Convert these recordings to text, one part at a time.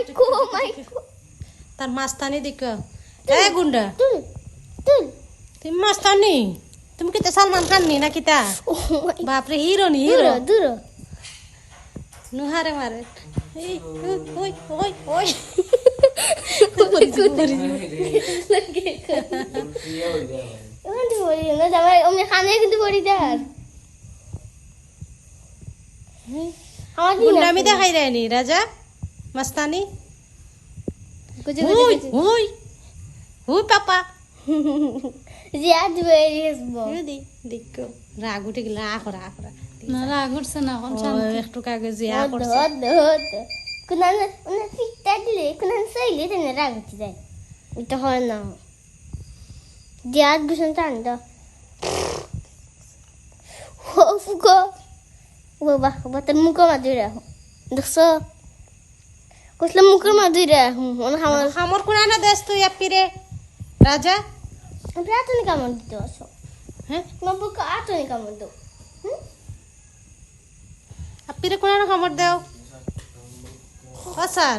মাইকো মাইকো তার মাস্তানি দিক এ গুন্ডা তুল তুল তুমি মাস্তানি তুমি কিতা সালমান খান নি না কিতা ও মাই বাপরে হিরো নি দূর হিরো দূর নুহারে মারে এই, ওই ওই ওই ওখানে পড়ি না জামাই আমি কানে কিন্তু পড়ি দেখার আমার দিন গুন্ডামি দেখাই দেয়নি রাজা মাস্তানি কুচি ওই কুচি ওই ওই পাপা যে আজ বেরিয়ে আসব দি দেখো রাগ উঠে গেল আখ রাখ না রাগ উঠছে না এখন একটু কাগজ ইয়া হদ করছে হদ হদ কুনান উনা ফিটা দিলে কুনান সাইলে তেনে রাগ উঠে যায় এটা হয় না যে আজ বুঝুন টান্ডা ও ফুকো বাবা বাবা তোর মুখ মাদুরি রাখো দেখছ কসলে মুখের মাদুরি রাখো মনে আমার খামর কোনা না দেশ তুই আপিরে রাজা? আমরা আতনি কামড় দিতে আসো। হ্যাঁ? নবুকে আতনি কামড় দাও। আপিরে কোনা না খামর দেও। ও স্যার।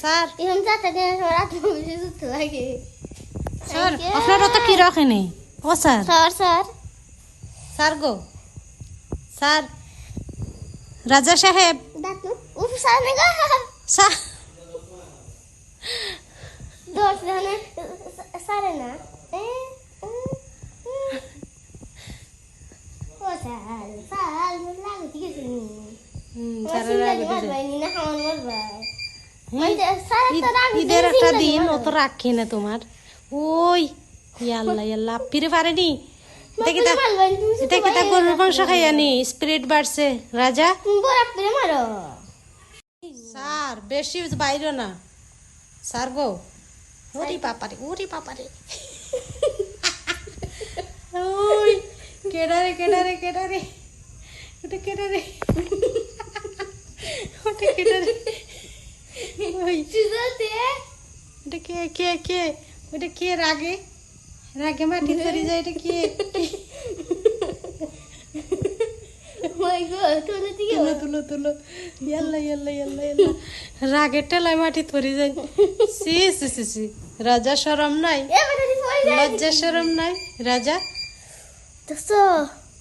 স্যার। এরকম চারটা দিন আমার আত্মা বেশি সুস্থ লাগে। স্যার আপনারা তো কি রাখেনি? ও স্যার। Sir sir. স্যার গো। স্যার। রাজা সাহেব। দাঁতু হ্যাঁ, ওই যে স্যার তো ঈদ- রাগ ঈদের একটা দিন। অত রাখি না তোমার। ওই ইয়াল্লা ইয়াল্লা আপিরে পারেনি এটা কিতা গরুর মাংস খাইয়ানি স্পিরিট বাড়ছে। রাজা? মারো। স্যার বেশি বাইরে না স্যার গো ওরে পাপারে ওরে পাপারে ওই কেডারে কেডারে কেডারে ওটা কেডারে ওটা কেডারে ওই সুজাতে ওটা কে কে কে ওটা কে রাগে রাগে মাটি ধরে যায় এটা কে মাই গড তোদের দিকে তুলো তুলো তুলো। ইয়াল্লা ইয়াল্লা ইয়াল্লা ইয়াল্লা। রাগের টেলায় মাটি ধরে যায়। সি সি সি সি। রাজা শরম নাই। লজ্জা শরম নাই। রাজা? দেখছ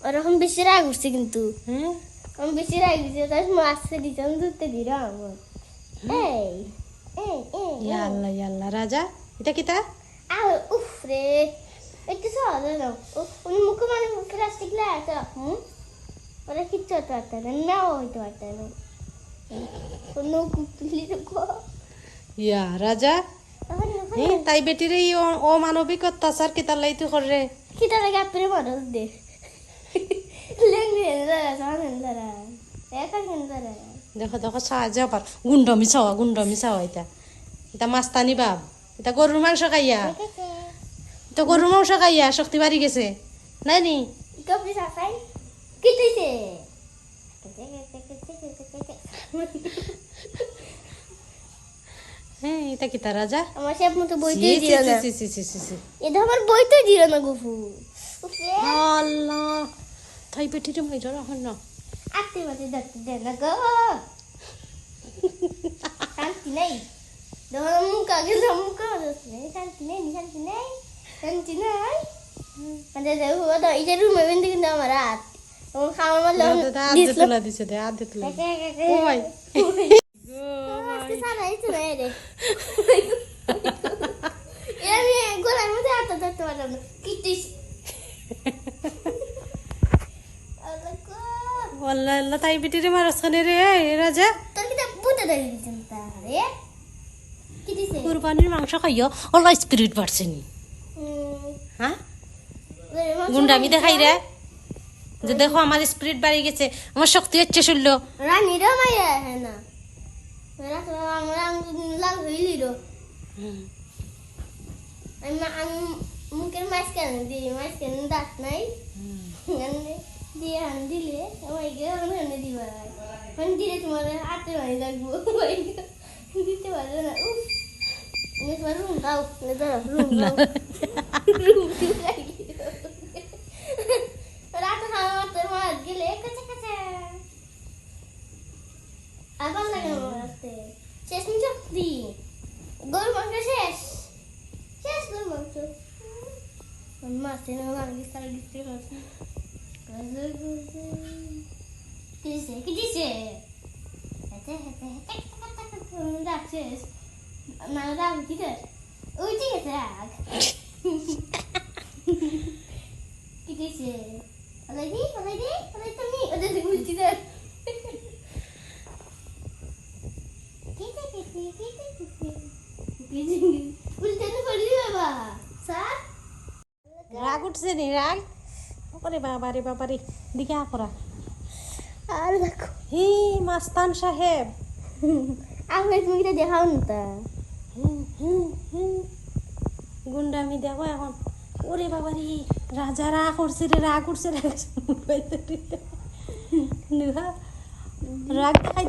ওরকম বেশি রাগ উঠছে কিন্তু। হ্যাঁ আমি বেশি রাগ দিছি তাই মাছতে দিছি আমি ধরতে দিল আমার এই ইয়াল্লা ইয়াল্লা। রাজা এটা কি তা? আহ উফ রে। একটু সহজ না উনি মুখে মানে প্লাস্টিক হুম? ওরা কিচ্ছু হতে পারত না নাও হইতে পারত না। কোনো কুকুলি ইয়া রাজা? হ্যাঁ তাই বেটির এই অ- অমানবিক অত্যাচার কি তার লাইতু করে কিটা লাগে আপনি মানুষ দে। দেখো দেখো সাহায্য পার। গুন্ডমি চাওয়া গুন্ডমি চাওয়া এটা। এটা মাস্তানি বাপ। এটা গরুর মাংস খাইয়া। তো গরুর মাংস খাইয়া শক্তি বাড়ি গেছে। নাই নি হ্যাঁ এটা কি তা রাজা? আমার সব মতো সি, বইতেই দিল না সি, সি, সি, সি, সি। এটা আমার বইতেই দিল না গুফু। আল্লাহ। তাই বেটিরে মাইরা রাখেন না। আটতে বাজে দেখতে দে না গো। শান্তি নেই। তোমার মুখ আগে মুখ শান্তি নেই শান্তি নেই শান্তি নেই। মানে তো এই যে রুমে বিন্দু কিন্তু আমার হাত রে মারস রে রাজা। কুরবানির মাংস খাইয়া আল্লাহ স্পিরিট বাড়ছে নি। হ্যাঁ? গুন্ডামি দেখাই রে। যে দেখো আমার স্পিরিট বাড়ি গেছে আমার শক্তি হচ্ছে শুনলো। রানী মাইয়া হ্যাঁ না। মেরা তো আমরা লাল হইলি রো আমি আমি মুখের মাছ কেন দিই মাছ কেন দাঁত নাই। দিয়ে হান দিলে আমায় গিয়ে হানে দিবা। মানে দিলে তোমার হাতে মারি লাগবো দিতে পারবে না। উফ। তোমার রুম দাও রুম দাও। রুম রাত Onun mahzeni olan bilgisayara gidiyoruz. Gözü gözü. Gidişe gidişe. Hete hete hete tak tak tak tak. Onu da açıyoruz. Bana da bu gidiyor. Ucu yatırak. Gidişe. Olay değil, olay değil. রাগ উঠছে নি রাগ। ওরে বাবা রে বাবা রে। দিকে আপরা আর দেখো। হি মাস্তান সাহেব। আমি তুমি তো দেখাও না তা। গুন্ডামি দেখো এখন। ওরে বাবা রে রাজা রাগ উঠছে রে রাগ উঠছে উঠছে। রাগ দেখাই